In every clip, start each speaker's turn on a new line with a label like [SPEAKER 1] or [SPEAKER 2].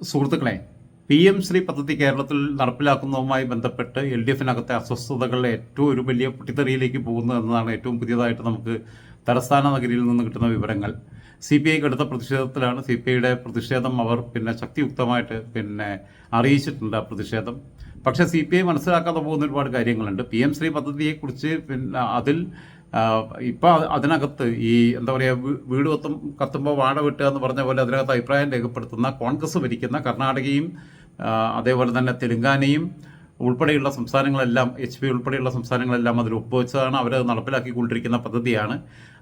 [SPEAKER 1] സുഹൃത്തുക്കളെ P M Shri പദ്ധതി കേരളത്തിൽ നടപ്പിലാക്കുന്നതുമായി ബന്ധപ്പെട്ട് എൽ ഡി എഫിനകത്തെ അസ്വസ്ഥതകൾ ഏറ്റവും ഒരു വലിയ പൊട്ടിത്തെറിയിലേക്ക് പോകുന്നു എന്നതാണ് ഏറ്റവും പുതിയതായിട്ട് നമുക്ക് തലസ്ഥാന നഗരിയിൽ നിന്ന് കിട്ടുന്ന വിവരങ്ങൾ. സി പി ഐക്ക് എടുത്ത പ്രതിഷേധത്തിലാണ് സി പി ഐയുടെ പ്രതിഷേധം അവർ പിന്നെ ശക്തിയുക്തമായിട്ട് പിന്നെ അറിയിച്ചിട്ടുണ്ട് ആ പ്രതിഷേധം. പക്ഷേ സി പി ഐ മനസ്സിലാക്കാതെ പോകുന്ന ഒരുപാട് കാര്യങ്ങളുണ്ട്. പി എം ശ്രീ പദ്ധതിയെക്കുറിച്ച് പിന്നെ അതിൽ ഇപ്പം അതിനകത്ത് ഈ എന്താ പറയുക വീട് കത്തും കത്തുമ്പോൾ വാഴ വെട്ടുക എന്ന് പറഞ്ഞ പോലെ അതിനകത്ത് അഭിപ്രായം രേഖപ്പെടുത്തുന്ന കോൺഗ്രസ് ഭരിക്കുന്ന കർണാടകയും അതേപോലെ തന്നെ തെലുങ്കാനയും ഉൾപ്പെടെയുള്ള സംസ്ഥാനങ്ങളെല്ലാം എച്ച് പി ഉൾപ്പെടെയുള്ള സംസ്ഥാനങ്ങളെല്ലാം അതിൽ ഒപ്പുവെച്ചതാണ്. അവർ നടപ്പിലാക്കിക്കൊണ്ടിരിക്കുന്ന പദ്ധതിയാണ്.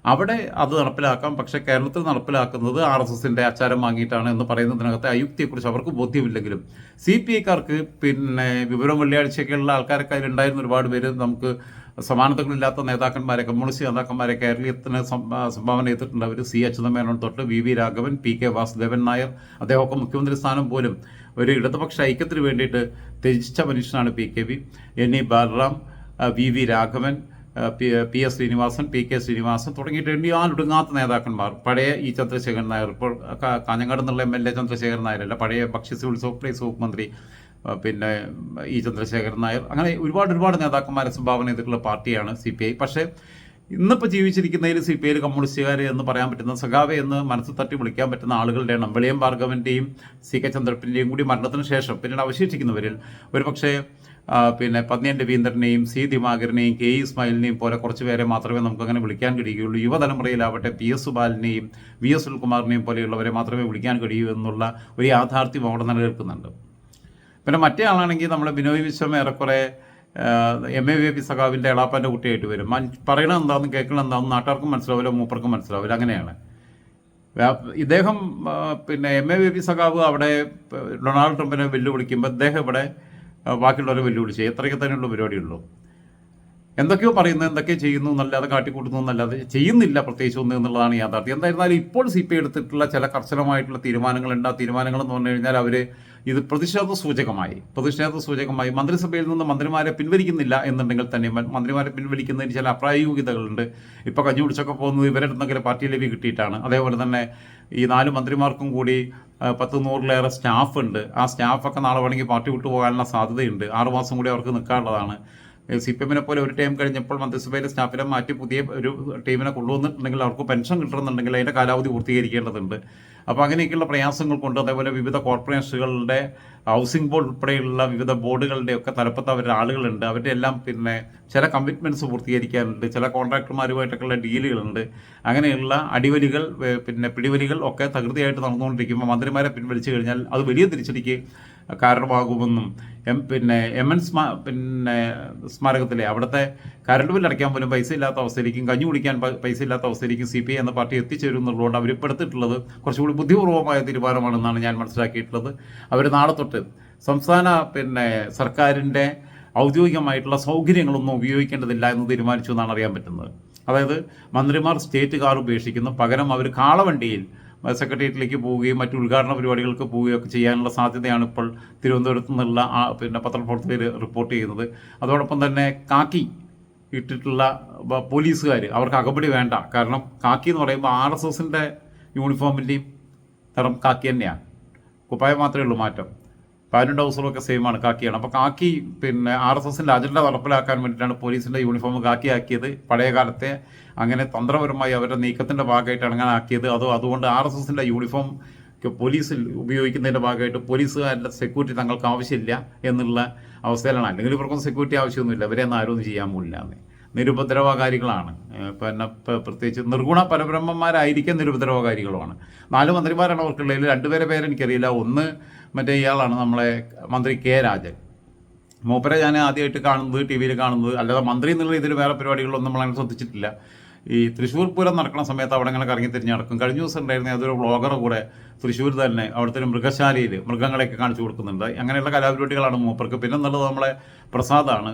[SPEAKER 1] അവിടെ അത് നടപ്പിലാക്കാം. പക്ഷേ കേരളത്തിൽ നടപ്പിലാക്കുന്നത് ആർ എസ് എസിന്റെ ആചാരം വാങ്ങിയിട്ടാണ് എന്ന് പറയുന്നതിനകത്തെ അയുക്തിയെക്കുറിച്ച് അവർക്ക് ബോധ്യമില്ലെങ്കിലും. സി പി ഐക്കാർക്ക് പിന്നെ വിവരം വെള്ളിയാഴ്ചയൊക്കെയുള്ള ആൾക്കാരൊക്കെ അതിലുണ്ടായിരുന്ന ഒരുപാട് പേര് നമുക്ക് സമാനതകളില്ലാത്ത നേതാക്കന്മാരെ കമ്മ്യൂണിസ്റ്റ് നേതാക്കന്മാരെ കേരളീയത്തിന് സംഭാവന ചെയ്തിട്ടുണ്ട് അവർ സി അച്യുതമേനോൻ തൊട്ട്. V V Raghavan P K Vasudevan Nair അദ്ദേഹമൊക്കെ മുഖ്യമന്ത്രി സ്ഥാനം പോലും ഒരു ഇടതുപക്ഷ ഐക്യത്തിന് വേണ്ടിയിട്ട് ത്യജിച്ച മനുഷ്യനാണ് P K V. N E Balaram V V Raghavan P S Sreenivasan P K Sreenivasan തുടങ്ങിയിട്ട് എണ്ണിയാലൊടുങ്ങാത്ത നേതാക്കന്മാർ. പഴയ ഈ ചന്ദ്രശേഖരൻ നായർ ഇപ്പോൾ കാഞ്ഞങ്ങാട് നിന്നുള്ള എം എൽ എ ചന്ദ്രശേഖരൻ നായരല്ല. പഴയ ഭക്ഷ്യ സിവിൽ സപ്ലൈസ് വകുപ്പ് മന്ത്രി പിന്നെ ഇ ചന്ദ്രശേഖരൻ നായർ. അങ്ങനെ ഒരുപാട് ഒരുപാട് നേതാക്കന്മാരെ സംഭാവന ചെയ്തിട്ടുള്ള പാർട്ടിയാണ് സി പി ഐ. പക്ഷേ ഇന്നിപ്പോൾ ജീവിച്ചിരിക്കുന്നതിൽ സി പി ഐയിൽ കമ്മ്യൂണിസ്റ്റുകാർ എന്ന് പറയാൻ പറ്റുന്ന സഖാവെ എന്ന് മനസ്സ് തട്ടി വിളിക്കാൻ പറ്റുന്ന ആളുകളുടെ എണ്ണം വെളിയം ഭാർഗവന്റെയും സി കെ ചന്ദ്രപ്പിന്റെയും കൂടി മരണത്തിന് ശേഷം. പിന്നീട് അവശേഷിക്കുന്നവരിൽ ഒരുപക്ഷെ പിന്നെ പന്നിയൻ രവീന്ദ്രനെയും സി ദിമാകരനെയും കെ ഇസ്മായിലിനെയും പോലെ കുറച്ച് പേരെ മാത്രമേ നമുക്ക് അങ്ങനെ വിളിക്കാൻ കഴിയുകയുള്ളൂ. യുവതലമുറയിലാവട്ടെ പി എസ് സുബാലിനെയും വി എസ് സുൽകുമാറിനെയും പോലെയുള്ളവരെ മാത്രമേ വിളിക്കാൻ കഴിയൂ എന്നുള്ള ഒരു യാഥാർത്ഥ്യം അവിടെ നിലനിൽക്കുന്നുണ്ട്. പിന്നെ മറ്റേ ആളാണെങ്കിൽ നമ്മൾ ബിനോയ് വിശ്വം ഏറെക്കുറെ എം എ വി പി സഖാവിന്റെ എളാപ്പന്റെ കുട്ടിയായിട്ട് വരും. പറയണത് എന്താണെന്ന് കേൾക്കണത് എന്താണെന്ന് നാട്ടുകാർക്കും മനസ്സിലാവില്ല മൂപ്പർക്കും മനസ്സിലാവില്ല. അങ്ങനെയാണ്. ഇദ്ദേഹം പിന്നെ എം എ വി പി സഖാവ് അവിടെ ഡൊണാൾഡ് ട്രംപിനെ വെല്ലുവിളിക്കുമ്പോൾ ഇദ്ദേഹം ഇവിടെ ബാക്കിയുള്ളവരെ വെല്ലുവിളിച്ചു എത്രയൊക്കെ തന്നെയുള്ള പരിപാടിയുള്ളൂ. എന്തൊക്കെയോ പറയുന്നത് എന്തൊക്കെയോ ചെയ്യുന്നു എന്നല്ലാതെ കാട്ടിക്കൂട്ടുന്നു എന്നല്ലാതെ ചെയ്യുന്നില്ല പ്രത്യേകിച്ച് ഒന്നും എന്നുള്ളതാണ് യാഥാർത്ഥ്യം. എന്തായിരുന്നാലും ഇപ്പോൾ സി പി എടുത്തിട്ടുള്ള ചില കർശനമായിട്ടുള്ള തീരുമാനങ്ങളുണ്ട്. ആ തീരുമാനങ്ങൾ എന്ന് പറഞ്ഞു കഴിഞ്ഞാൽ അവർ ഇത് പ്രതിഷേധ സൂചകമായി. പ്രതിഷേധ സൂചകമായി മന്ത്രിസഭയിൽ നിന്ന് മന്ത്രിമാരെ പിൻവലിക്കുന്നില്ല എന്നുണ്ടെങ്കിൽ തന്നെ മന്ത്രിമാരെ പിൻവലിക്കുന്നതിന് ചില അപ്രായോഗികതകളുണ്ട്. ഇപ്പോൾ കഞ്ഞി കുടിച്ചൊക്കെ പോകുന്നത് ഇവരെടുത്തെങ്കിലും പാർട്ടി ലഭ്യ കിട്ടിയിട്ടാണ്. അതേപോലെ തന്നെ ഈ നാല് മന്ത്രിമാർക്കും കൂടി പത്ത് നൂറിലേറെ സ്റ്റാഫ് ഉണ്ട് ആ സ്റ്റാഫൊക്കെ നാളെ വേണമെങ്കിൽ പാർട്ടി വിട്ടു പോകാനുള്ള സാധ്യതയുണ്ട്. ആറുമാസം കൂടി അവർക്ക് നിൽക്കാനുള്ളതാണ്. സി പി എമ്മിനെ പോലെ ഒരു ടൈം കഴിഞ്ഞപ്പോൾ മന്ത്രിസഭയിലെ സ്റ്റാഫിനെ മാറ്റി പുതിയ ഒരു ടീമിനെ കൊണ്ടുവന്നിട്ടുണ്ടെങ്കിൽ അവർക്ക് പെൻഷൻ കിട്ടണമെന്നുണ്ടെങ്കിൽ അതിന്റെ കാലാവധി പൂർത്തീകരിക്കേണ്ടതുണ്ട്. അപ്പോൾ അങ്ങനെയൊക്കെയുള്ള പ്രയാസങ്ങൾ കൊണ്ട് അതേപോലെ വിവിധ കോർപ്പറേഷനുകളുടെ ഹൗസിംഗ് ബോർഡ് ഉൾപ്പെടെയുള്ള വിവിധ ബോർഡുകളുടെ ഒക്കെ തലപ്പത്ത് അവരുടെ ആളുകളുണ്ട്. അവരുടെ എല്ലാം പിന്നെ ചില കമ്മിറ്റ്മെന്റ്സ് പൂർത്തീകരിക്കാനുണ്ട്. ചില കോൺട്രാക്ടർമാരുമായിട്ടൊക്കെയുള്ള ഡീലുകളുണ്ട്. അങ്ങനെയുള്ള അടിവലികൾ പിന്നെ പിടിവലികൾ ഒക്കെ തകൃതിയായിട്ട് നടന്നുകൊണ്ടിരിക്കുമ്പോൾ മന്ത്രിമാരെ പിൻവലിച്ചു കഴിഞ്ഞാൽ അത് വലിയ തിരിച്ചടിക്ക് കാരണമാകുമെന്നും എം പിന്നെ എം എൻ സ്മാ പിന്നെ സ്മാരകത്തിലെ അവിടുത്തെ കരണ്ട് ബില്ല് അടയ്ക്കാൻ പോലും പൈസ ഇല്ലാത്ത അവസ്ഥയിലേക്കും കഞ്ഞി കുടിക്കാൻ പൈസ ഇല്ലാത്ത അവസ്ഥയിലേക്കും സി പി ഐ എന്ന പാർട്ടി എത്തിച്ചേരും എന്നുള്ളതുകൊണ്ട് അവർ എടുത്തിട്ടുള്ളത് കുറച്ചുകൂടി ബുദ്ധിപൂർവമായ തീരുമാനമാണെന്നാണ് ഞാൻ മനസ്സിലാക്കിയിട്ടുള്ളത്. അവർ നാളെ തൊട്ട് സംസ്ഥാന പിന്നെ സർക്കാരിന്റെ ഔദ്യോഗികമായിട്ടുള്ള സൗകര്യങ്ങളൊന്നും ഉപയോഗിക്കേണ്ടതില്ല എന്ന് തീരുമാനിച്ചു എന്നാണ് അറിയാൻ പറ്റുന്നത്. അതായത് മന്ത്രിമാർ സ്റ്റേറ്റ് കാർ ഉപേക്ഷിക്കുന്നു. പകരം അവർ കാളവണ്ടിയിൽ സെക്രട്ടേറിയറ്റിലേക്ക് പോവുകയും മറ്റു ഉദ്ഘാടന പരിപാടികൾക്ക് പോവുകയും ഒക്കെ ചെയ്യാനുള്ള സാധ്യതയാണ് ഇപ്പോൾ തിരുവനന്തപുരത്ത് നിന്നുള്ള പിന്നെ പത്രപ്രവർത്തകർ റിപ്പോർട്ട് ചെയ്യുന്നത്. അതോടൊപ്പം തന്നെ കാക്കി ഇട്ടിട്ടുള്ള പോലീസുകാർ അവർക്ക് അകമ്പടി വേണ്ട. കാരണം കാക്കി എന്ന് പറയുമ്പോൾ ആർ എസ് എസിന്റെ യൂണിഫോമിന്റെയും കാക്കി തന്നെയാണ്. കുപ്പായം മാത്രമേ ഉള്ളൂ മാറ്റം. പാനും ഡൗസറും ഒക്കെ സെയിം ആണ് കാക്കിയാണ്. അപ്പോൾ കാക്കി പിന്നെ ആർ എസ് എസിന്റെ അജണ്ട നടപ്പിലാക്കാൻ വേണ്ടിയിട്ടാണ് പോലീസിന്റെ യൂണിഫോം കാക്കിയാക്കിയത് പഴയ കാലത്തെ അങ്ങനെ തന്ത്രപരമായി അവരുടെ നീക്കത്തിന്റെ ഭാഗമായിട്ടാണ് അങ്ങനെ ആക്കിയത്. അതോ അതുകൊണ്ട് ആർ എസ് എസിന്റെ യൂണിഫോം പോലീസിൽ ഉപയോഗിക്കുന്നതിന്റെ ഭാഗമായിട്ട് പോലീസുകാരുടെ സെക്യൂരിറ്റി തങ്ങൾക്ക് ആവശ്യമില്ല എന്നുള്ള അവസ്ഥയിലാണ്. അല്ലെങ്കിൽ ഇവർക്കൊന്നും സെക്യൂരിറ്റി ആവശ്യമൊന്നുമില്ല. ആരും ഒന്നും ചെയ്യാൻ പോലില്ല എന്ന്. നിരുപദ്രവകാരികളാണ്. പിന്നെ പ്രത്യേകിച്ച് നിർഗുണ പരബ്രഹ്മന്മാരായിരിക്കും നിരുപദ്രവകാരികളുമാണ് നാല് മന്ത്രിമാരാണ് അവർക്കുള്ളതിൽ. രണ്ടുപേരെ പേരെനിക്കറിയില്ല. ഒന്ന് മറ്റേ ഇയാളാണ് നമ്മളെ മന്ത്രി കെ രാജൻ. മൂപ്പരെ ഞാൻ ആദ്യമായിട്ട് കാണുന്നത് ടി വിയിൽ കാണുന്നത്. അല്ലാതെ മന്ത്രി എന്നുള്ള ഇതിൽ വേറെ പരിപാടികളൊന്നും നമ്മളങ്ങനെ ശ്രദ്ധിച്ചിട്ടില്ല. ഈ തൃശ്ശൂർ പൂരം നടക്കുന്ന സമയത്ത് അവിടെ അങ്ങനെ കറങ്ങി തിരിഞ്ഞ് നടക്കും. കഴിഞ്ഞ ദിവസം ഉണ്ടായിരുന്ന അതൊരു വ്ളോഗർ കൂടെ തൃശ്ശൂർ തന്നെ അവിടുത്തെ ഒരു മൃഗശാലയിൽ മൃഗങ്ങളെയൊക്കെ കാണിച്ചു കൊടുക്കുന്നുണ്ട്. അങ്ങനെയുള്ള കലാപരിപാടികളാണ് മൂപ്പർക്ക്. പിന്നെ എന്നുള്ളത് നമ്മളെ പ്രസാദാണ്.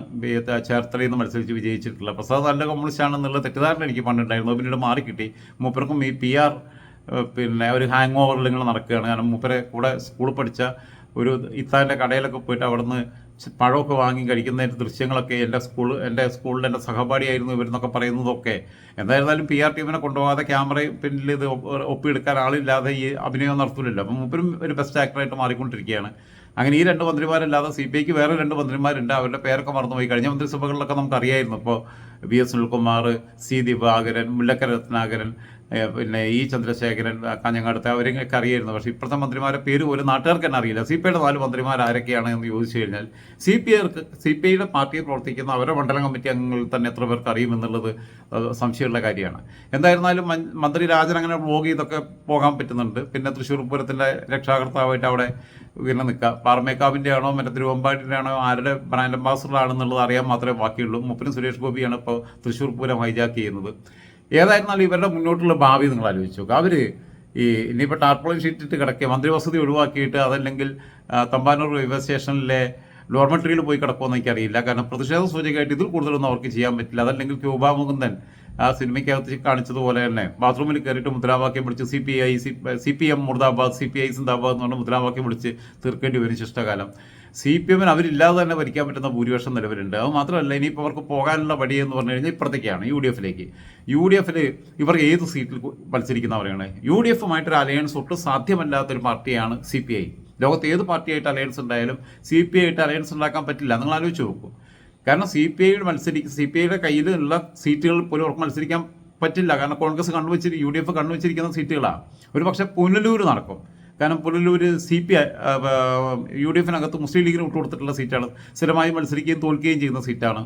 [SPEAKER 1] ചേർത്തലയിൽ നിന്ന് മത്സരിച്ച് വിജയിച്ചിട്ടുള്ള പ്രസാദ് നല്ല കമ്മ്യൂണിസ്റ്റ് ആണെന്നുള്ള തെറ്റിദ്ധാരണ എനിക്ക് പണ്ടുണ്ടായിരുന്നു. പിന്നീട് മാറിക്കിട്ടി. മൂപ്പർക്കും ഈ പി ആർ പിന്നെ ഒരു ഹാങ് ഓവറിൽ ഇങ്ങനെ നടക്കുകയാണ്. കാരണം മൂപ്പരെ കൂടെ സ്കൂളിൽ പഠിച്ച ഒരു ഇത്താന്റെ കടയിലൊക്കെ പോയിട്ട് അവിടുന്ന് പഴമൊക്കെ വാങ്ങി കഴിക്കുന്നതിന്റെ ദൃശ്യങ്ങളൊക്കെ എന്റെ സ്കൂൾ എന്റെ സ്കൂളിൽ എന്റെ സഹപാഠിയായിരുന്നു ഇവരെന്നൊക്കെ പറയുന്നതൊക്കെ. എന്തായിരുന്നാലും പി ആർ ടീമിനെ കൊണ്ടുപോകാതെ ക്യാമറയും പിന്നിൽ ഇത് ഒപ്പ് ഒപ്പിയെടുക്കാൻ ആളില്ലാതെ ഈ അഭിനയം നടത്തില്ലല്ലോ അപ്പം മൂപ്പരും ഒരു ബെസ്റ്റ് ആക്ടറായിട്ട് മാറിക്കൊണ്ടിരിക്കുകയാണ്. അങ്ങനെ ഈ രണ്ട് മന്ത്രിമാരല്ലാതെ സി പി ഐക്ക് വേറെ രണ്ട് മന്ത്രിമാരുണ്ട്. അവരുടെ പേരൊക്കെ മറന്നുപോയി. കഴിഞ്ഞ മന്ത്രിസഭകളിലൊക്കെ നമുക്കറിയായിരുന്നു. ഇപ്പോൾ V S Sunilkumar C Divakaran Mullakkara Ratnakaran പിന്നെ ഇ ചന്ദ്രശേഖരൻ കാഞ്ഞങ്ങാടത്തെ അവരെയൊക്കെ അറിയായിരുന്നു. പക്ഷേ ഇപ്പോഴത്തെ മന്ത്രിമാരെ പേര് പോലും നാട്ടുകാർക്ക് തന്നെ അറിയില്ല. സി പി ഐയുടെ നാല് മന്ത്രിമാർ ആരൊക്കെയാണ് എന്ന് ചോദിച്ചു കഴിഞ്ഞാൽ സി പി ഐക്ക് സി പി ഐയുടെ പാർട്ടിയിൽ പ്രവർത്തിക്കുന്ന അവരുടെ മണ്ഡലം കമ്മിറ്റി അംഗങ്ങളിൽ തന്നെ എത്ര പേർക്ക് അറിയുമെന്നുള്ളത് സംശയമുള്ള കാര്യമാണ്. എന്തായിരുന്നാലും മന്ത്രി രാജൻ അങ്ങനെ വ്ലോഗ് ചെയ്തൊക്കെ പോകാൻ പറ്റുന്നുണ്ട്. പിന്നെ തൃശ്ശൂർ പൂരത്തിന്റെ രക്ഷാകർത്താവായിട്ട് അവിടെ ഇങ്ങനെ നിൽക്കുക. പാറമേക്കാവിന്റെ ആണോ മറ്റേ തിരുവമ്പാടിന്റെ ആണോ ആരുടെ ബ്രാൻഡ് അംബാസഡറാണെന്നുള്ളത് അറിയാൻ മാത്രമേ ബാക്കിയുള്ളൂ. മുപ്പനും സുരേഷ് ഗോപിയാണ് ഇപ്പോൾ തൃശ്ശൂർ പൂരം ഹൈജാക്ക് ചെയ്യുന്നത്. ഏതായിരുന്നാലും ഇവരുടെ മുന്നോട്ടുള്ള ഭാവി നിങ്ങൾ ആലോചിച്ച് നോക്കുക അവർ ഈ ഇനിയിപ്പോൾ ഷീറ്റ് ഷീറ്റിട്ട് കിടക്കുക മന്ത്രിവസതി ഒഴിവാക്കിയിട്ട് അതല്ലെങ്കിൽ തമ്പാനൂർ റെയിൽവേ സ്റ്റേഷനിലെ ഡോർമെട്രിയിൽ പോയി കിടക്കുമെന്ന് എനിക്കറിയില്ല. കാരണം പ്രതിഷേധ സൂചകമായിട്ട് ഇതിൽ കൂടുതലൊന്നും അവർക്ക് ചെയ്യാൻ പറ്റില്ല. അതല്ലെങ്കിൽ ക്യൂബ ആ സിനിമയ്ക്കകത്ത് കാണിച്ചതുപോലെ തന്നെ. ബാത്റൂമിൽ കയറിയിട്ട് മുദ്രാവാക്യം വിളിച്ച് C P I C P M murdabad C P I സിന്ദാബാദ് എന്ന് പറഞ്ഞ മുദ്രാവാക്യം വിളിച്ച് തീർക്കേണ്ടി വരും ശിഷ്ടകാലം. സി പി എമ്മിന് അവരില്ലാതെ തന്നെ ഭരിക്കാൻ പറ്റുന്ന ഭൂരിപക്ഷം നിലവിലുണ്ട്. അത് മാത്രമല്ല ഇനിയിപ്പോൾ അവർക്ക് പോകാനുള്ള വഴി എന്ന് പറഞ്ഞു കഴിഞ്ഞാൽ ഇപ്പുറത്തേക്കാണ് യു ഡി എഫിലേക്ക്. യു ഡി എഫിൽ ഇവർ ഏത് സീറ്റിൽ മത്സരിക്കുന്നവരാണ് യു ഡി എഫുമായിട്ടൊരു അലയൻസ് ഒട്ടും സാധ്യമല്ലാത്തൊരു പാർട്ടിയാണ് സി പി ഐ ലോകത്ത് ഏത് പാർട്ടിയായിട്ട് അലയൻസ് ഉണ്ടായാലും സി പി ഐ ആയിട്ട് അലയൻസ് ഉണ്ടാക്കാൻ പറ്റില്ല. നിങ്ങൾ ആലോചിച്ച് നോക്കൂ. കാരണം സി പി ഐയുടെ മത്സരിക്കും സി പി ഐയുടെ കയ്യിലുള്ള സീറ്റുകൾ പോലും അവർക്ക് മത്സരിക്കാൻ പറ്റില്ല. കാരണം കോൺഗ്രസ് കണ്ണുവച്ചിരി യു ഡി എഫ് കണ്ണുവച്ചിരിക്കുന്ന സീറ്റുകളാണ് ഒരു പക്ഷേ പുനലൂർ നടക്കും. കാരണം Punalur C P I U D എഫിനകത്ത് Muslim ലീഗിന് വിട്ടുകൊടുത്തിട്ടുള്ള സീറ്റാണ്. സ്ഥിരമായി മത്സരിക്കുകയും തോൽക്കുകയും ചെയ്യുന്ന സീറ്റാണ്.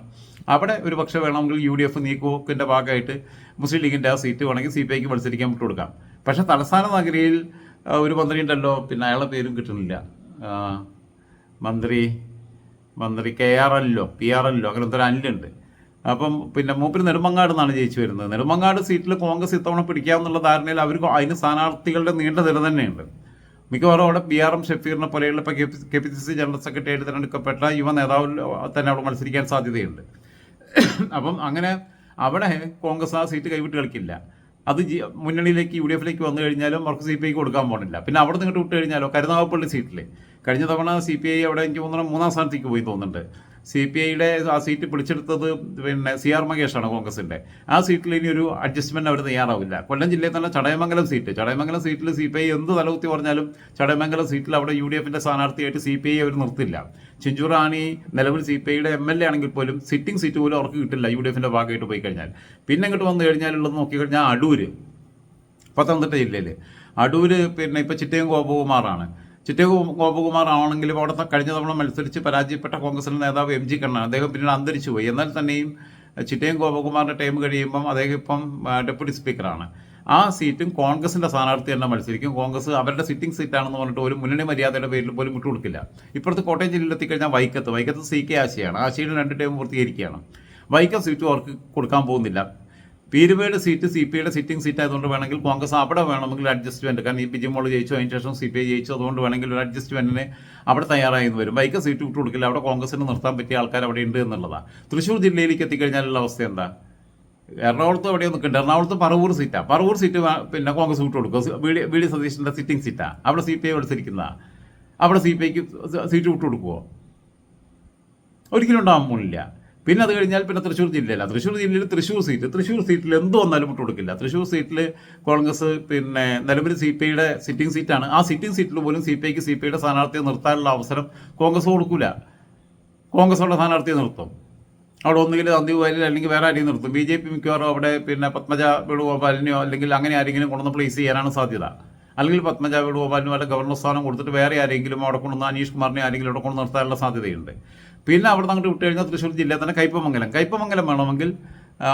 [SPEAKER 1] അവിടെ ഒരു പക്ഷേ വേണമെങ്കിൽ യു ഡി എഫ് നീക്കുവോക്കിന്റെ ഭാഗമായിട്ട് മുസ്ലിം ലീഗിന്റെ ആ സീറ്റ് വേണമെങ്കിൽ സി പി ഐക്ക് മത്സരിക്കാൻ വിട്ടുകൊടുക്കാം പക്ഷേ തലസ്ഥാന നഗരിയിൽ ഒരു മന്ത്രി ഉണ്ടല്ലോ പിന്നെ അയാളുടെ പേരും കിട്ടുന്നില്ല. മന്ത്രി മന്ത്രി കെ ആർ എല്ലോ പി ആർ എല്ലോ അങ്ങനെ ഒരു അനിലുണ്ട്. അപ്പം പിന്നെ മൂപ്പര് നെടുമങ്ങാട് നിന്നാണ് ജയിച്ചു വരുന്നത്. നെടുമങ്ങാട് സീറ്റിൽ കോൺഗ്രസ് ഇത്തവണ പിടിക്കാമെന്നുള്ള ധാരണയിൽ അവർ അതിന് സ്ഥാനാർത്ഥികളുടെ നീണ്ട നിര തന്നെയുണ്ട്. മിക്കവാറും അവിടെ ബി ആർ എം ഷെഫീറിനെ പോലെയുള്ള ഇപ്പോൾ K P C C general secretary തിരഞ്ഞെടുക്കപ്പെട്ട യുവ നേതാവിൽ തന്നെ അവിടെ മത്സരിക്കാൻ സാധ്യതയുണ്ട്. അപ്പം അങ്ങനെ അവിടെ കോൺഗ്രസ് ആ സീറ്റ് കൈവിട്ട് കളിക്കില്ല. അത് ജി മുന്നണിയിലേക്ക് യു ഡി എഫിലേക്ക് വന്നു കഴിഞ്ഞാലും അവർക്ക് സി പി ഐക്ക് കൊടുക്കാൻ പോകണില്ല പിന്നെ അവിടെ നിന്നിട്ട് വിട്ട് കഴിഞ്ഞാലോ? കരുനാഗപ്പള്ളി സീറ്റിൽ കഴിഞ്ഞ തവണ സി പി ഐ അവിടെ എനിക്ക് തോന്നുന്നു മൂന്നാം സ്ഥാനത്തേക്ക് പോയി തോന്നുന്നുണ്ട്. സി പി ഐയുടെ ആ സീറ്റ് പിടിച്ചെടുത്തത് പിന്നെ സി ആർ മഹേഷാണ് കോൺഗ്രസിന്റെ ആ സീറ്റിൽ ഇനി ഒരു അഡ്ജസ്റ്റ്മെന്റ് അവർ തയ്യാറാവില്ല. കൊല്ലം ജില്ലയിൽ തന്നെ ചടയമംഗലം സീറ്റ് ചടയമംഗലം സീറ്റിൽ സി പി ഐ എന്ത് തലകുത്തി പറഞ്ഞാലും ചടയമംഗലം സീറ്റിൽ അവിടെ യു ഡി എഫിന്റെ സ്ഥാനാർത്ഥിയായിട്ട് സി പി ഐ അവർ നിർത്തില്ല. ചിഞ്ചുറാണി നിലവിൽ സി പി ഐയുടെ എം എൽ എ ആണെങ്കിൽ പോലും സിറ്റിംഗ് സീറ്റ് പോലും അവർക്ക് കിട്ടില്ല യു ഡി എഫിന്റെ ഭാഗമായിട്ട് പോയി കഴിഞ്ഞാൽ. പിന്നെ ഇങ്ങോട്ട് വന്നു കഴിഞ്ഞാലുള്ളത് നോക്കിക്കഴിഞ്ഞാൽ അടൂർ പത്തനംതിട്ട ജില്ലയിൽ അടൂർ പിന്നെ ഇപ്പോൾ ചിറ്റയം ഗോപകുമാറാണ്. ചിറ്റയം ഗോ- ഗോപകുമാർ ആണെങ്കിലും അവിടെ കഴിഞ്ഞ തവണ മത്സരിച്ച് പരാജയപ്പെട്ട കോൺഗ്രസിന്റെ നേതാവ് എം ജി കണ്ണൻ. അദ്ദേഹം പിന്നീട് അന്തരിച്ചു പോയി. എന്നാൽ തന്നെയും ചിറ്റേയും ഗോപകുമാറിന്റെ ടൈം കഴിയുമ്പം അദ്ദേഹം ഇപ്പം ഡെപ്യൂട്ടി സ്പീക്കറാണ്. ആ സീറ്റും കോൺഗ്രസിന്റെ സ്ഥാനാർത്ഥി തന്നെ മത്സരിക്കും. കോൺഗ്രസ് അവരുടെ സിറ്റിംഗ് സീറ്റാണെന്ന് പറഞ്ഞിട്ട് ഒരു മുന്നണി മര്യാദയുടെ പേരിൽ പോലും വിട്ടുകൊടുക്കില്ല ഇപ്പുറത്ത് കോട്ടയം ജില്ലയിൽ എത്തിക്കഴിഞ്ഞാൽ വൈക്കത്ത്. വൈക്കത്ത് സി കെ ആശയാണ്. ആശയുടെ രണ്ട് ടൈം പൂർത്തീകരിക്കുകയാണ്. വൈക്കം സീറ്റും അവർക്ക് കൊടുക്കാൻ പോകുന്നില്ല. പീരുമേട് സീറ്റ് സി പി ഐയുടെ സിറ്റിംഗ് സീറ്റ് ആയതുകൊണ്ട് വേണമെങ്കിൽ കോൺഗ്രസ് അവിടെ വേണമെങ്കിൽ അഡ്ജസ്റ്റ്മെന്റ് കാരണം ഈ പിജിമോൾ ജയിച്ചു അതിന് ശേഷം സി പി ഐ ജയിച്ചു അതുകൊണ്ട് വേണമെങ്കിൽ ഒരു അഡ്ജസ്റ്റ്മെന്റിന് അവിടെ തയ്യാറായി വരും. വൈക്കം സീറ്റ് വിട്ടു കൊടുക്കില്ല. അവിടെ കോൺഗ്രസിന് നിർത്താൻ പറ്റിയ ആൾക്കാർ അവിടെ ഉണ്ട് എന്നുള്ളതാണ് തൃശ്ശൂർ ജില്ലയിലേക്ക് എത്തിക്കഴിഞ്ഞാലുള്ള അവസ്ഥ എന്താ? എറണാകുളത്ത് എവിടെയോ നിൽക്കുന്നുണ്ട് എറണാകുളത്ത് പറവൂർ സീറ്റാണ് പറവൂർ സീറ്റ് പിന്നെ കോൺഗ്രസ് വിട്ടു കൊടുക്കും. വി വി ഡി സതീഷിന്റെ സിറ്റിംഗ് സീറ്റാണ് അവിടെ സി പി ഐ മത്സരിക്കുന്നതാണ് അവിടെ സി പി ഐക്ക് സീറ്റ് വിട്ടു കൊടുക്കുമോ ഒരിക്കലും ഉണ്ടാകാൻ പോകുന്നില്ല പിന്നെ അത് കഴിഞ്ഞാൽ പിന്നെ തൃശ്ശൂർ ജില്ലയില്ല തൃശ്ശൂർ ജില്ലയിൽ തൃശ്ശൂർ സീറ്റ്. തൃശ്ശൂർ സീറ്റിൽ എന്ത് വന്നാലും വിട്ടു കൊടുക്കില്ല. തൃശ്ശൂർ സീറ്റിൽ കോൺഗ്രസ് പിന്നെ നിലവിൽ സി പി ഐയുടെ സിറ്റിംഗ് സീറ്റാണ്. ആ സിറ്റിംഗ് സീറ്റിൽ പോലും സി പി ഐക്ക് സി പി ഐയുടെ സ്ഥാനാർത്ഥിയെ നിർത്താനുള്ള അവസരം കോൺഗ്രസ് കൊടുക്കില്ല അവിടെ സ്ഥാനാർത്ഥിയെ നിർത്തും. അവിടെ ഒന്നുകിൽ അന്തിവാലിൽ അല്ലെങ്കിൽ വേറെ ആരെയും നിർത്തും. ബി ജെ പി മിക്കവാറും അവിടെ പിന്നെ പത്മജ വേണുഗോപാലിനെയോ അല്ലെങ്കിൽ അങ്ങനെ ആരെങ്കിലും കൊണ്ടുവന്ന് പ്ലേസ് ചെയ്യാനാണ് സാധ്യത. അല്ലെങ്കിൽ പത്മജ വേണുഗോപാലിനും അല്ലെങ്കിൽ ഗവർണർ സ്ഥാനം കൊടുത്തിട്ട് വേറെ ആരെങ്കിലും അവിടെ കൊണ്ടുവന്ന് അനീഷ് കുമാറിനെ ആരെങ്കിലും അവിടെ കൊണ്ടു നിർത്താനുള്ള സാധ്യതയുണ്ട്. പിന്നെ അവിടെ നിന്ന് അങ്ങോട്ട് വിട്ട് കഴിഞ്ഞാൽ തൃശ്ശൂർ ജില്ലയിൽ തന്നെ കയ്പമംഗലം. കയ്പമംഗലം വേണമെങ്കിൽ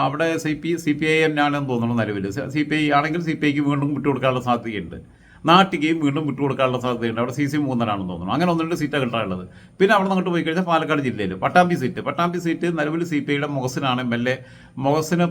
[SPEAKER 1] അവിടെ C P C P I M ആണെന്ന് തോന്നുന്നു നിലവിൽ സി പി ഐ ആണെങ്കിൽ സി പി ഐക്ക് വീണ്ടും വിട്ടുകൊടുക്കാനുള്ള സാധ്യതയുണ്ട്. നാട്ടിക്കയും വീണ്ടും വിട്ടുകൊടുക്കാനുള്ള സാധ്യതയുണ്ട്. അവിടെ സി സി മൂന്നനാണെന്ന് തോന്നുന്നു. അങ്ങനെ ഒന്ന് രണ്ട് സീറ്റാണ് കിട്ടാനുള്ളത്. പിന്നെ അവിടെ അങ്ങോട്ട് പോയി കഴിഞ്ഞാൽ പാലക്കാട് ജില്ലയിൽ പട്ടാമ്പി സീറ്റ്. പട്ടാമ്പി സീറ്റ് നിലവിൽ സി പി ഐയുടെ മുഖസിനാണ് എം എൽ എ മുഖസിന്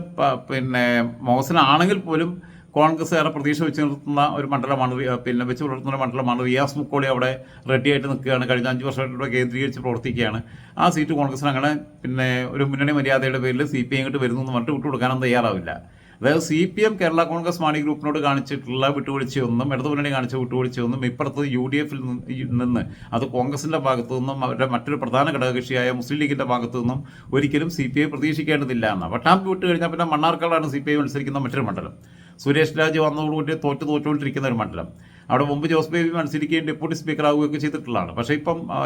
[SPEAKER 1] പിന്നെ മുഖസിനാണെങ്കിൽ പോലും കോൺഗ്രസ് ഏറെ പ്രതീക്ഷ വെച്ച് നിർത്തുന്ന ഒരു മണ്ഡലമാണ് പിന്നെ വെച്ച് പുലർത്തുന്ന ഒരു മണ്ഡലമാണ് റിയാസ് മുക്കോളി അവിടെ റെഡിയായിട്ട് നിൽക്കുകയാണ്. കഴിഞ്ഞ അഞ്ച് വർഷമായിട്ട് കേന്ദ്രീകരിച്ച് പ്രവർത്തിക്കുകയാണ്. ആ സീറ്റ് കോൺഗ്രസിന് അങ്ങനെ പിന്നെ ഒരു മുന്നണി മര്യാദയുടെ പേരിൽ സി പി ഐ വരുന്നു എന്ന് പറഞ്ഞിട്ട് വിട്ടുകൊടുക്കാനൊന്നും തയ്യാറാവില്ല. അതായത് C P M Kerala Congress Mani ഗ്രൂപ്പിനോട് കാണിച്ചിട്ടുള്ള വിട്ടുവീഴ്ചയൊന്നും ഇടതുമുന്നണി കാണിച്ച വിട്ടുവീഴ്ചയൊന്നും ഇപ്പുറത്ത് യു ഡി എഫിൽ നിന്ന് അത് കോൺഗ്രസിന്റെ ഭാഗത്തു നിന്നും അവരുടെ മറ്റൊരു പ്രധാന ഘടകകക്ഷിയായ മുസ്ലിം ലീഗിന്റെ ഭാഗത്തു നിന്നും ഒരിക്കലും സി പി ഐ പ്രതീക്ഷിക്കേണ്ടതില്ല എന്നാണ്. പട്ടാമ്പി വിട്ട് കഴിഞ്ഞാൽ പിന്നെ മണ്ണാർക്കാടാണ് സി പി ഐ മത്സരിക്കുന്ന മറ്റൊരു മണ്ഡലം. സുരേഷ് രാജ് വന്നതോടുകൂടി തോറ്റു തോറ്റുകൊണ്ടിരിക്കുന്ന ഒരു മണ്ഡലം. അവിടെ മുമ്പ് ജോസ് ബേബി മത്സരിക്കുകയും ഡെപ്യൂട്ടി സ്പീക്കർ ആവുകയൊക്കെ ചെയ്തിട്ടുള്ളതാണ്. പക്ഷേ ഇപ്പം ആ,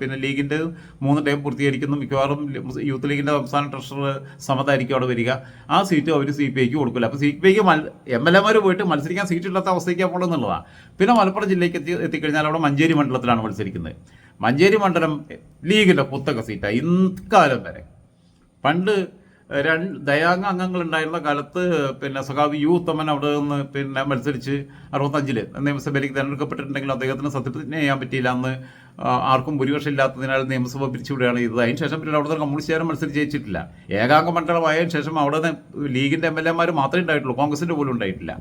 [SPEAKER 1] പിന്നെ ലീഗിന്റെ മൂന്ന് ടൈം പൂർത്തീകരിക്കുന്നു. മിക്കവാറും യൂത്ത് ലീഗിന്റെ സംസ്ഥാന ട്രഷറർ സമതായിരിക്കും അവിടെ വരിക. ആ സീറ്റ് അവർ സി പി ഐക്ക് കൊടുക്കില്ല. അപ്പോൾ സി പി ഐക്ക് എം എൽ എമാർ പോയിട്ട് മത്സരിക്കാൻ സീറ്റ് ഇല്ലാത്ത അവസ്ഥയ്ക്ക് പോകുന്നുള്ളതാണ് പിന്നെ മലപ്പുറം ജില്ലയ്ക്ക് എത്തി എത്തിക്കഴിഞ്ഞാൽ അവിടെ മഞ്ചേരി മണ്ഡലത്തിലാണ് മത്സരിക്കുന്നത്. മഞ്ചേരി മണ്ഡലം ലീഗിന്റെ കുത്തക സീറ്റാണ് ഇക്കാലം വരെ. പണ്ട് രണ്ട് ദയാംഗ അംഗങ്ങൾ ഉണ്ടായിരുന്ന കാലത്ത് പിന്നെ സഖാവ് യു ഉത്തമൻ അവിടെ നിന്ന് പിന്നെ മത്സരിച്ച് അറുപത്തഞ്ചിൽ നിയമസഭയിലേക്ക് തിരഞ്ഞെടുക്കപ്പെട്ടിട്ടുണ്ടെങ്കിൽ അദ്ദേഹത്തിന് സത്യപ്രതിജ്ഞ ചെയ്യാൻ പറ്റിയില്ല. അന്ന് ആർക്കും ഭൂരിപക്ഷം ഇല്ലാത്തതിനാൽ നിയമസഭ പിരിച്ചുവിടുകയാണ് ചെയ്തത്. അതിന് ശേഷം പിന്നെ അവിടുത്തെ കമ്മ്യൂണിസ്റ്റുകാരും മത്സരിച്ച് ജയിച്ചിട്ടില്ല. ഏകാംഗ മണ്ഡലമായതിനു ശേഷം അവിടെ ലീഗിന്റെ എം എൽ എമാർ മാത്രമേ ഉണ്ടായിട്ടുള്ളൂ. കോൺഗ്രസിന്റെ പോലും ഉണ്ടായിട്ടില്ല.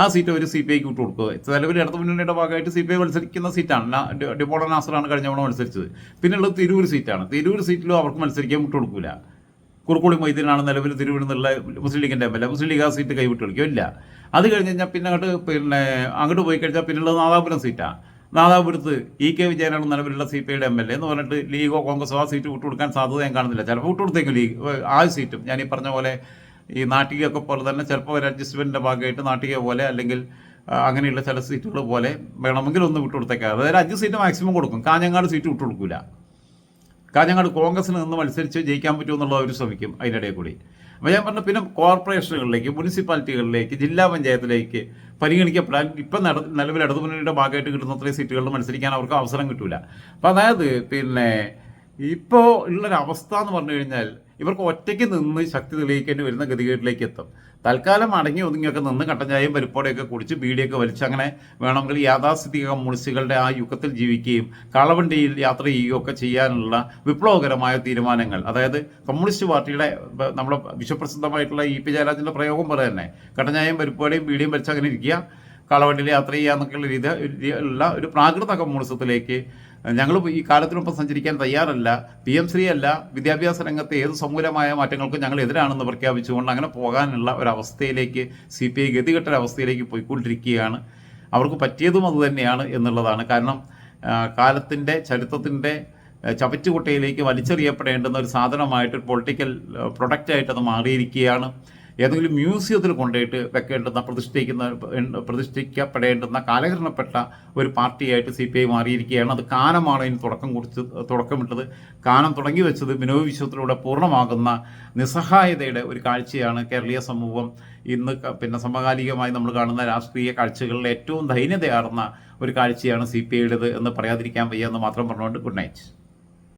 [SPEAKER 1] ആ സീറ്റ് ഒരു സി പി ഐക്ക് വിട്ടു കൊടുക്കുക നിലവിൽ ഇടതു മുന്നണിയുടെ ഭാഗമായിട്ട് സി പി ഐ മത്സരിക്കുന്ന സീറ്റാണ്. ഡിപ്പോള നാസറാണ് കഴിഞ്ഞ തവണ മത്സരിച്ചത്. പിന്നെയുള്ളത് തിരൂർ സീറ്റാണ്. തിരൂർ സീറ്റിലും അവർക്ക് മത്സരിക്കാൻ വിട്ടു കൊടുക്കില്ല കുറുക്കോളി മൊയ്തീനാണ് നിലവിൽ തിരുവനന്തപുരത്തുള്ള മുസ്ലിം ലീഗിന്റെ M L A. Muslim League ആ സീറ്റ് കൈവിട്ട് കളിക്കും ഇല്ല. അത് കഴിഞ്ഞ് കഴിഞ്ഞാൽ പിന്നെ അങ്ങോട്ട് പിന്നെ അങ്ങോട്ട് പോയി കഴിഞ്ഞാൽ പിന്നുള്ളത് നാദാപുരം സീറ്റാണ് നാദാപുരത്ത് ഇ കെ വിജയനാണ് നിലവിലുള്ള സി പി ഐയുടെ എം എൽ എ എന്ന് പറഞ്ഞിട്ട് ലീഗോ കോൺഗ്രസോ ആ സീറ്റ് വിട്ടുകൊടുക്കാൻ സാധ്യത ഞാൻ കാണുന്നില്ല. ചിലപ്പോൾ വിട്ടുകൊടുത്തേക്കും ലീഗ് ആ സീറ്റും. ഞാൻ ഈ പറഞ്ഞ പോലെ ഈ നാട്ടികയൊക്കെ പോലെ തന്നെ ചിലപ്പോൾ ഒരു അഡ്ജസ്റ്റ്മെന്റിന്റെ ഭാഗമായിട്ട് നാട്ടിക പോലെ അല്ലെങ്കിൽ അങ്ങനെയുള്ള ചില സീറ്റുകൾ പോലെ വേണമെങ്കിൽ ഒന്ന് വിട്ടുകൊടുത്തേക്കാം അതായത് അഞ്ച് സീറ്റ് മാക്സിമം കൊടുക്കും. കാഞ്ഞങ്ങാട് സീറ്റ് വിട്ടുകൊടുക്കില്ല കാഞ്ഞങ്ങാട് കോൺഗ്രസിന് നിന്ന് മത്സരിച്ച് ജയിക്കാൻ പറ്റുമെന്നുള്ളത് അവർ ശ്രമിക്കും അതിനിടയിൽ കൂടി അപ്പോൾ ഞാൻ പറഞ്ഞു പിന്നെ കോർപ്പറേഷനുകളിലേക്ക് മുനിസിപ്പാലിറ്റികളിലേക്ക് ജില്ലാ പഞ്ചായത്തിലേക്ക് പരിഗണിക്കപ്പെടാൻ ഇപ്പം നട നിലവിൽ ഇടതുമുന്നണിയുടെ ഭാഗമായിട്ട് കിട്ടുന്ന അത്രയും സീറ്റുകളിൽ മത്സരിക്കാൻ അവർക്ക് അവസരം കിട്ടില്ല അപ്പോൾ അതായത് പിന്നെ ഇപ്പോൾ ഉള്ളൊരവസ്ഥ എന്ന് പറഞ്ഞു കഴിഞ്ഞാൽ ഇവർക്ക് ഒറ്റയ്ക്ക് നിന്ന് ശക്തി തെളിയിക്കേണ്ടി വരുന്ന ഗതികേട്ടിലേക്ക് എത്തും. തൽക്കാലം അടങ്ങി ഒതുങ്ങിയൊക്കെ നിന്ന് കട്ടൻ പരിപ്പോടെയൊക്കെ കുടിച്ച് ബീഡിയൊക്കെ വലിച്ച് അങ്ങനെ വേണമെങ്കിൽ യാഥാസ്ഥിതിക കമ്മ്യൂണിസ്റ്റുകളുടെ ആ യുഗത്തിൽ ജീവിക്കുകയും കളവണ്ടിയിൽ യാത്ര ചെയ്യുകയും ഒക്കെ ചെയ്യാനുള്ള വിപ്ലവകരമായ തീരുമാനങ്ങൾ. അതായത് കമ്മ്യൂണിസ്റ്റ് പാർട്ടിയുടെ നമ്മുടെ വിശ്വപ്രസിദ്ധമായിട്ടുള്ള ഇ പി ജയരാജന്റെ പ്രയോഗം പോലെ തന്നെ കട്ടൻ പരിപ്പോടെയും ബീഡിയും വലിച്ച് അങ്ങനെ ഇരിക്കുക കളവണ്ടിയിൽ യാത്ര ചെയ്യുക എന്നൊക്കെയുള്ള രീതി ഉള്ള ഒരു പ്രാകൃത കമ്മ്യൂണിസത്തിലേക്ക് ഞങ്ങൾ ഈ കാലത്തിനൊപ്പം സഞ്ചരിക്കാൻ തയ്യാറല്ല. പി എം ശ്രീ അല്ല. വിദ്യാഭ്യാസ രംഗത്തെ ഏത് സമൂലമായ മാറ്റങ്ങൾക്കും ഞങ്ങൾ എതിരാണെന്ന് പ്രഖ്യാപിച്ചുകൊണ്ട് അങ്ങനെ പോകാനുള്ള ഒരവസ്ഥയിലേക്ക് സി പി ഐ ഗതികെട്ട ഒരവസ്ഥയിലേക്ക് പോയിക്കൊണ്ടിരിക്കുകയാണ്. അവർക്ക് പറ്റിയതും അതുതന്നെയാണ് എന്നുള്ളതാണ്. കാരണം കാലത്തിന്റെ ചരിത്രത്തിന്റെ ചവറ്റുകുട്ടയിലേക്ക് വലിച്ചെറിയപ്പെടേണ്ടുന്ന ഒരു സാധനമായിട്ട് പൊളിറ്റിക്കൽ പ്രൊഡക്റ്റായിട്ട് അത് മാറിയിരിക്കുകയാണ്. ഏതെങ്കിലും മ്യൂസിയത്തിൽ കൊണ്ടുപോയിട്ട് വെക്കേണ്ടുന്ന പ്രതിഷ്ഠിക്കുന്ന പ്രതിഷ്ഠിക്കപ്പെടേണ്ടുന്ന കാലഹരണപ്പെട്ട ഒരു പാർട്ടിയായിട്ട് സി പി ഐ മാറിയിരിക്കുകയാണ്. അത് കാനമാണ് ഇതിന് തുടക്കം കുറിച്ച് തുടക്കമിട്ടത്. കാനം തുടങ്ങി വെച്ചത് വിനോദ വിശ്വത്തിലൂടെ പൂർണമാകുന്ന നിസ്സഹായതയുടെ ഒരു കാഴ്ചയാണ് കേരളീയ സമൂഹം ഇന്ന് പിന്നെ സമകാലികമായി നമ്മൾ കാണുന്ന രാഷ്ട്രീയ കാഴ്ചകളിൽ ഏറ്റവും ദൈന്യതയാർന്ന ഒരു കാഴ്ചയാണ് സി പി ഐയുടേത് എന്ന് പറയാതിരിക്കാൻ വയ്യ എന്ന് മാത്രം പറഞ്ഞുകൊണ്ട് ഗുഡ് നൈറ്റ്.